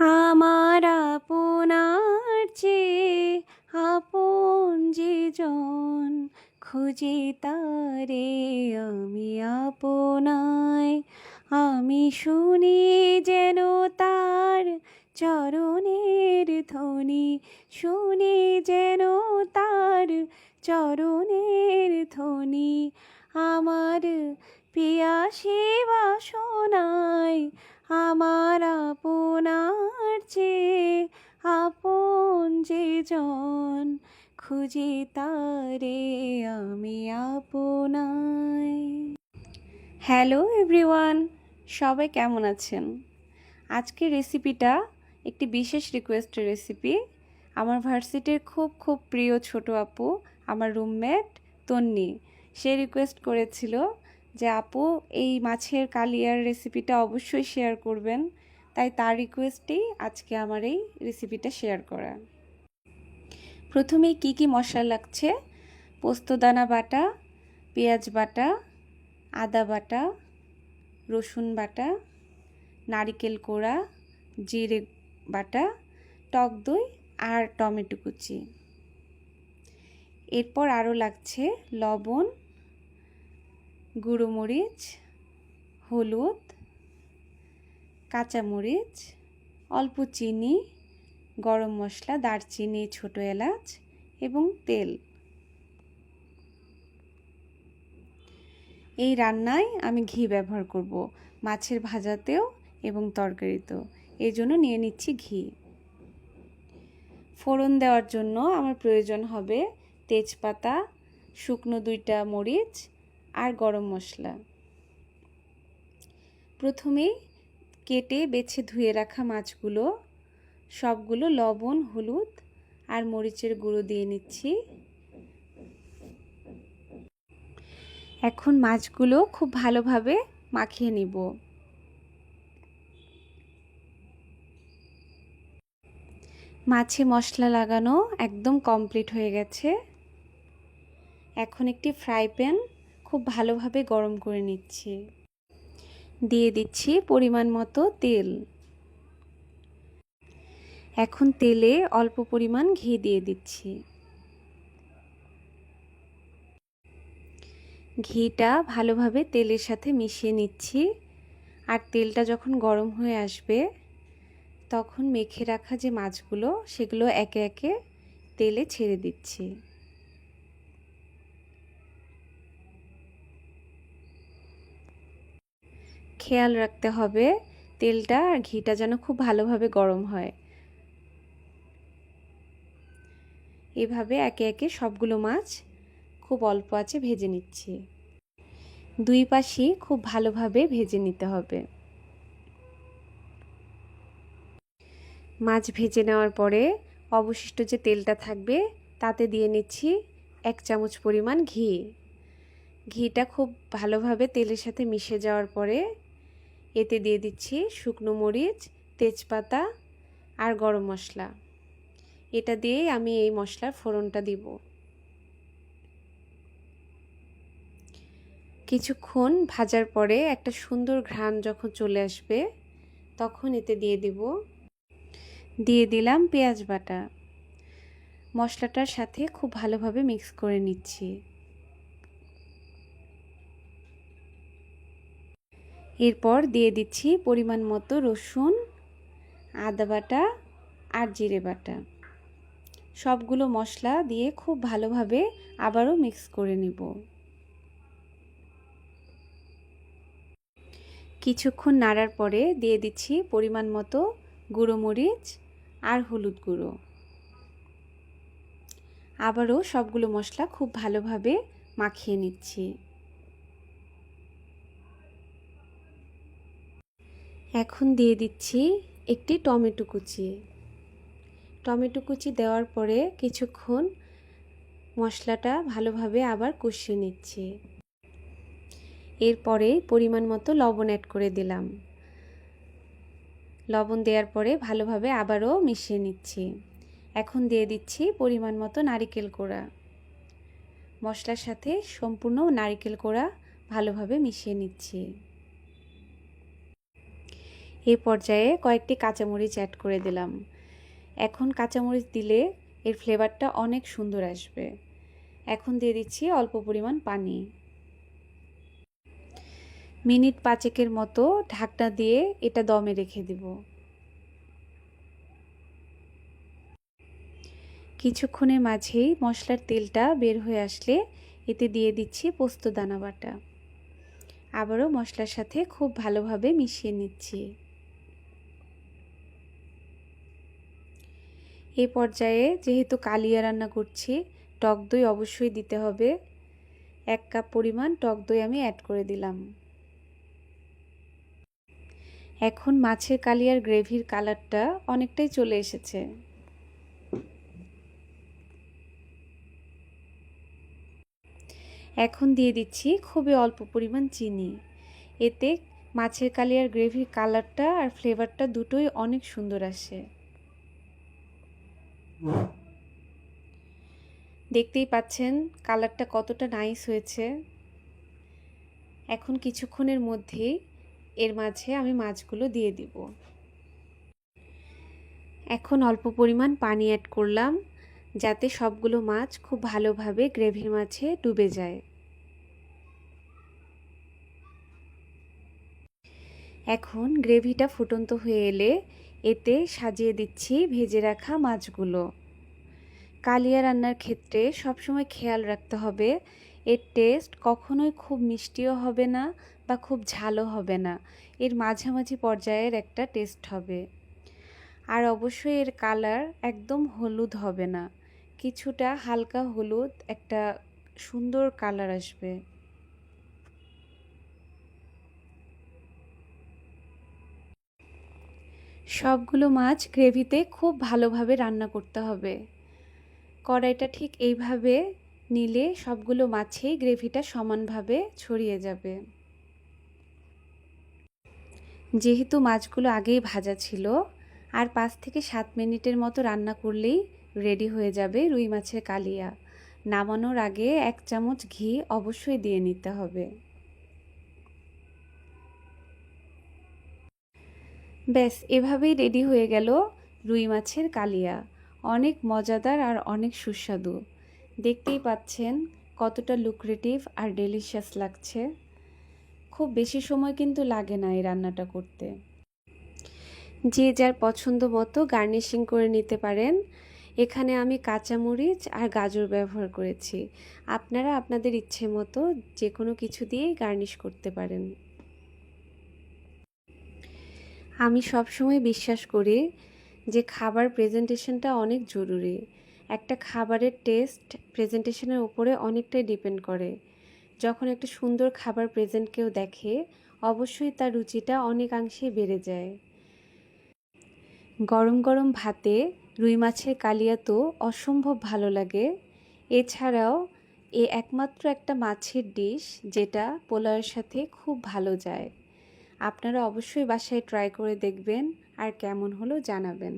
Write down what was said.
আমার আপনার চেয়ে আপন যে জন খুঁজি তারে আমি আপনায়। আমি শুনি যেন তার চরণের ধ্বনি, শুনি যেন তার চরণের ধ্বনি। আমার পিয়াসী বাসনায় আমার আপনার চেয়ে আপন যে জন, খুঁজি তারে আমি আপনায় হ্যালো এভরিওয়ান, সবাই কেমন আছেন? আজকের রেসিপিটা একটি বিশেষ রিকোয়েস্টের রেসিপি। আমার ভার্সিটির খুব খুব প্রিয় ছোট আপু, আমার রুমমেট তন্নি। সে রিকোয়েস্ট করেছিল যে আপু, এই মাছের কালিয়ার রেসিপিটা অবশ্যই শেয়ার করবেন। তাই তার রিকোয়েস্টেই আজকে আমার এই রেসিপিটা শেয়ার করা। প্রথমেই কি কি মশলা লাগছে? পোস্তদানা বাটা, পেঁয়াজ বাটা, আদা বাটা, রসুন বাটা, নারিকেল কোড়া, জিরে বাটা, টক দই আর টমেটো কুচি। এরপর আরও লাগছে লবণ গুঁড়ো মরিচ হলুদ, কাঁচামরিচ, অল্প চিনি, গরম মশলা, দারচিনি, ছোট এলাচ এবং তেল। এই রান্নায় আমি ঘি ব্যবহার করব, মাছের ভাজাতেও এবং তরকারিতেও। এই জন্য নিয়ে নিচ্ছি ঘি। ফোড়ন দেওয়ার জন্য আমার প্রয়োজন হবে তেজপাতা, শুকনো দুইটা মরিচ আর গরম মশলা। প্রথমেই কেটে বেছে ধুয়ে রাখা মাছগুলো। সবগুলো লবণ, হলুদ আর মরিচের গুঁড়ো দিয়ে নিচ্ছি। এখন মাছগুলো খুব ভালোভাবে মাখিয়ে নিব। মাছে মশলা লাগানো একদম কমপ্লিট হয়ে গেছে। এখন একটি ফ্রাই প্যান খুব ভালোভাবে গরম করে নিচ্ছি। দিয়ে দিচ্ছি পরিমাণ মতো তেল। এখন তেলে অল্প পরিমাণ ঘি দিয়ে দিচ্ছি। ঘিটা ভালোভাবে তেলের সাথে মিশিয়ে নিচ্ছি। আর তেলটা যখন গরম হয়ে আসবে, তখন মেখে রাখা যে মাছগুলো, সেগুলো একে একে তেলে ছেড়ে দিচ্ছি। খেয়াল রাখতে হবে তেলটা আর ঘিটা যেন খুব ভালোভাবে গরম হয়। এভাবে একে একে সবগুলো মাছ খুব অল্প আছে ভেজে নিচ্ছি। দুই পাশই খুব ভালোভাবে ভেজে নিতে হবে। মাছ ভেজে নেওয়ার পরে অবশিষ্ট যে তেলটা থাকবে তাতে দিয়ে নিচ্ছি এক চামচ পরিমাণ ঘি। ঘিটা খুব ভালোভাবে তেলের সাথে মিশে যাওয়ার পরে এতে দিয়ে দিচ্ছি শুকনো মরিচ, তেজপাতা আর গরম মশলা। এটা দিয়েই আমি এই মশলার ফোড়নটা দিব। কিছুক্ষণ ভাজার পরে একটা সুন্দর ঘ্রাণ যখন চলে আসবে, তখন এতে দিয়ে দিব। দিয়ে দিলাম পেঁয়াজ বাটা। মশলাটার সাথে খুব ভালোভাবে মিক্স করে নিচ্ছি। এরপর দিয়ে দিচ্ছি পরিমাণ মতো রসুন, আদা বাটা আর জিরে বাটা। সবগুলো মশলা দিয়ে খুব ভালোভাবে আবারও মিক্স করে নিব। কিছুক্ষণ নাড়ার পরে দিয়ে দিচ্ছি পরিমাণ মতো গুঁড়ো মরিচ আর হলুদ গুঁড়ো। আবারও সবগুলো মশলা খুব ভালোভাবে মাখিয়ে নিচ্ছি। এখন দিয়ে দিচ্ছি একটি টমেটো কুচি। টমেটো কুচি দেওয়ার পরে কিছুক্ষণ মশলাটা ভালোভাবে আবার কষিয়ে নিচ্ছি। এরপরে পরিমাণ মতো লবণ অ্যাড করে দিলাম। লবণ দেওয়ার পরে ভালোভাবে আবারও মিশিয়ে নিচ্ছি। এখন দিয়ে দিচ্ছি পরিমাণ মতো নারিকেল কোড়া। মশলার সাথে সম্পূর্ণ নারিকেল কোড়া ভালোভাবে মিশিয়ে নিচ্ছি। এই পর্যায়ে কয়েকটি কাঁচামরিচ অ্যাড করে দিলাম। এখন কাঁচামরিচ দিলে এর ফ্লেভারটা অনেক সুন্দর আসবে। এখন দিয়ে দিচ্ছি অল্প পরিমাণ পানি। মিনিট পাঁচেকের মতো ঢাকনা দিয়ে এটা দমে রেখে দিব। কিছুক্ষণের মাঝেই মশলার তেলটা বের হয়ে আসলে এতে দিয়ে দিচ্ছি পোস্ত দানা বাটা। আবারও মশলার সাথে খুব ভালোভাবে মিশিয়ে নিচ্ছি। এই পর্যায়ে যেহেতু কালিয়া রান্না করছি, টক দই অবশ্যই দিতে হবে। এক কাপ পরিমাণ টক দই আমি অ্যাড করে দিলাম। এখন মাছের কালিয়ার গ্রেভির কালারটা অনেকটাই চলে এসেছে। এখন দিয়ে দিচ্ছি খুবই অল্প পরিমাণ চিনি। এতে মাছের কালিয়ার গ্রেভির কালারটা আর ফ্লেভারটা দুটোই অনেক সুন্দর আসে। দেখতেই পাচ্ছেন, কালারটা কতটা নাইস হয়েছে। এখন কিছুক্ষণের মধ্যেই এর মাঝে আমি মাছগুলো দিয়ে দিব। এখন অল্প পরিমাণ পানি অ্যাড করলাম, যাতে সবগুলো মাছ খুব ভালোভাবে গ্রেভির মাছে ডুবে যায়। এখন গ্রেভিটা ফুটন্ত হয়ে এলে এতে সাজিয়ে দিচ্ছি ভেজে রাখা মাছগুলো। কালিয়া রান্নার ক্ষেত্রে সবসময় খেয়াল রাখতে হবে, এর টেস্ট কখনোই খুব মিষ্টিও হবে না বা খুব ঝালও হবে না। এর মাঝামাঝি পর্যায়ের একটা টেস্ট হবে। আর অবশ্যই এর কালার একদম হলুদ হবে না। কিছুটা হালকা হলুদ একটা সুন্দর কালার আসবে। সবগুলো মাছ গ্রেভিতে খুব ভালোভাবে রান্না করতে হবে। কড়াইটা ঠিক এইভাবে নিলে সবগুলো মাছেই গ্রেভিটা সমানভাবে ছড়িয়ে যাবে। যেহেতু মাছগুলো আগেই ভাজা ছিল, আর পাঁচ থেকে সাত মিনিটের মতো রান্না করলেই রেডি হয়ে যাবে রুই মাছের কালিয়া। নামানোর আগে এক চামচ ঘি অবশ্যই দিয়ে নিতে হবে। ব্যাস, এভাবেই রেডি হয়ে গেল রুই মাছের কালিয়া। অনেক মজাদার আর অনেক সুস্বাদু। দেখতেই পাচ্ছেন কতটা লুক্রেটিভ আর ডেলিশিয়াস লাগছে। খুব বেশি সময় কিন্তু লাগে না এই রান্নাটা করতে। যে যার পছন্দ মতো গার্নিশিং করে নিতে পারেন। এখানে আমি কাঁচামরিচ আর গাজর ব্যবহার করেছি। আপনারা আপনাদের ইচ্ছে মতো যে কোনো কিছু দিয়েই গার্নিশ করতে পারেন। আমি সবসময় বিশ্বাস করি যে খাবার প্রেজেন্টেশনটা অনেক জরুরি। একটা খাবারের টেস্ট প্রেজেন্টেশনের উপরে অনেকটাই ডিপেন্ড করে। যখন একটা সুন্দর খাবার প্রেজেন্ট কেউ দেখে, অবশ্যই তার রুচিটা অনেকাংশেই বেড়ে যায়। গরম গরম ভাতে রুই মাছের কালিয়া তো অসম্ভব ভালো লাগে। এছাড়াও এ একমাত্র একটা মাছের ডিশ যেটা পোলাওয়ের সাথে খুব ভালো যায়। আপনারা অবশ্যই বাসায় ট্রাই করে দেখবেন আর কেমন হলো জানাবেন।